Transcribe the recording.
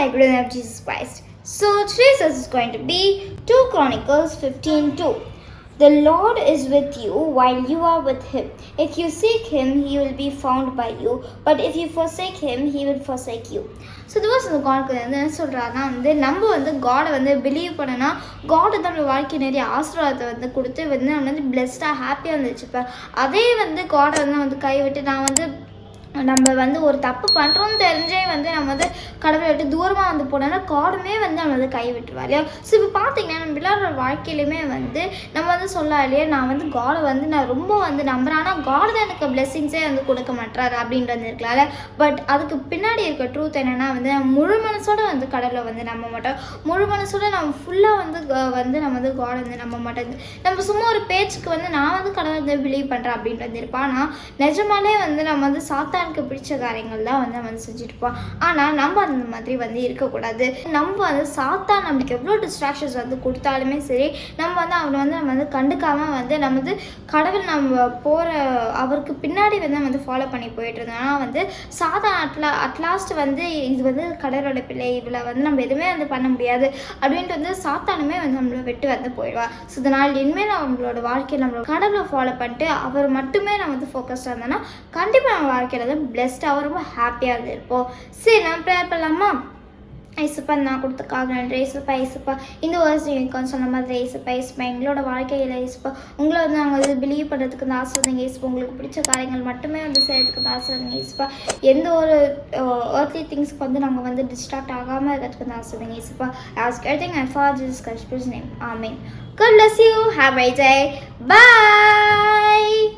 my good name of Jesus Christ. So today's verse is going to be 2 Chronicles 15 2. The Lord is with you while you are with him. If you seek him, he will be found by you. But if you forsake him, he will forsake you. So திவர்ஸ் இந்த காடுக்கு வந்து என்ன சொல்கிறாருன்னா வந்து நம்ம வந்து காடை வந்து பிலீவ் பண்ணனா காடு தான் நம்ம வாழ்க்கை நிறைய ஆசீர்வாதத்தை வந்து கொடுத்து வந்து நம்ம வந்து பிளெஸ்டாக ஹாப்பியாக வந்து வச்சுப்பேன் அதே வந்து காடை வந்து வந்து கைவிட்டு நான் வந்து நம்ம வந்து ஒரு தப்பு பண்ணுறோம்னு தெரிஞ்சே வந்து நம்ம வந்து கடவுளை விட்டு தூரமாக வந்து போனோம்னா காடுமே வந்து நம்ம வந்து கை விட்டுருவா இல்லையா? ஸோ இப்போ பார்த்தீங்கன்னா நம்ம விளையாடுற வாழ்க்கையிலுமே வந்து நம்ம வந்து சொல்லலாம் இல்லையே நான் வந்து காடை வந்து நான் ரொம்ப வந்து நம்புறேன். ஆனால் காடு தான் எனக்கு பிளெஸ்ஸிங்ஸே வந்து கொடுக்க மாட்டாரு அப்படின்றது இருக்கலாம்ல. பட் அதுக்கு பின்னாடி இருக்க ட்ரூத் என்னென்னா வந்து நம்ம முழு மனசோட வந்து கடவுளை வந்து நம்ப மாட்டோம். முழு மனசோட நம்ம ஃபுல்லாக வந்து வந்து நம்ம வந்து காடை வந்து நம்ப மாட்டோம். நம்ம சும்மா ஒரு பேச்சுக்கு வந்து நான் வந்து கடவுளை வந்து பிலீவ் பண்ணுறேன் அப்படின்றது இருப்பான் ஆனால் நிஜமாலே வந்து நம்ம வந்து சாத்தானுக்கு பிடிச்ச காரியங்கள் தான் வந்து நம்ம வந்து செஞ்சுருப்போம் ஆனால் நம்ம அந்த மாதிரி வந்து இருக்கக்கூடாது. நம்ம வந்து சாத்தான் நம்மளுக்கு எவ்வளோ டிஸ்ட்ராக்ஷன்ஸ் வந்து கொடுத்தாலுமே சரி நம்ம வந்து அவனை வந்து நம்ம வந்து கண்டுக்காமல் வந்து நம்ம வந்து கடவுள் நம்ம போகிற அவருக்கு பின்னாடி வந்து நம்ம வந்து ஃபாலோ பண்ணி போயிட்டு இருந்தோம். ஆனால் வந்து சாதா அட்லா அட்லாஸ்ட் வந்து இது வந்து கடவுளோட பிள்ளை இவளை வந்து நம்ம எதுவுமே வந்து பண்ண முடியாது அப்படின்ட்டு வந்து சாத்தானுமே வந்து நம்மளை விட்டு வந்து போயிடுவாள் ஸோ இதனால் இனிமேல் நம்மளோட வாழ்க்கையில் நம்மளோட கடவுளை ஃபாலோ பண்ணிட்டு அவர் மட்டுமே நம்ம வந்து ஃபோக்கஸ்டாக இருந்தோம்னா கண்டிப்பாக நம்ம வாழ்க்கையில் வந்து பிளெஸ்டாகவும் ரொம்ப ஹாப்பியாக இருந்திருப்போம் இருப்போம். சரி நம்ம ப்ரேயர் பண்ணலாமா? ஐசப்பா நான் கொடுத்துக்காக நன்றி. ஐசப்பா ஐசப்பா. இந்த வருஷம் நீங்கள் சொன்ன மாதிரி ஐசப்பா ஐசப்பா. எங்களோட வாழ்க்கையில் ஐசப்பா. உங்களை வந்து நாங்கள் வந்து பிலீவ் பண்ணுறதுக்கு வந்து ஆசைங்க ஐசப்பா. உங்களுக்கு பிடிச்ச காரியங்கள் மட்டுமே வந்து செய்யறதுக்கு வந்து ஆசைங்க ஐசப்பா. எந்த ஒரு ஏர்த்லி திங்ஸ்க்கு வந்து நாங்கள் வந்து டிஸ்ட்ராக்ட் ஆகாமல் இருக்கிறதுக்கு வந்து ஆசிரியங்க ஐசப்பா. ஆஸ் கெட்டிங் ஐ ஃபார் ஜிஸ் கஷ்பிஸ் name amen mean good you. You a great day. Bye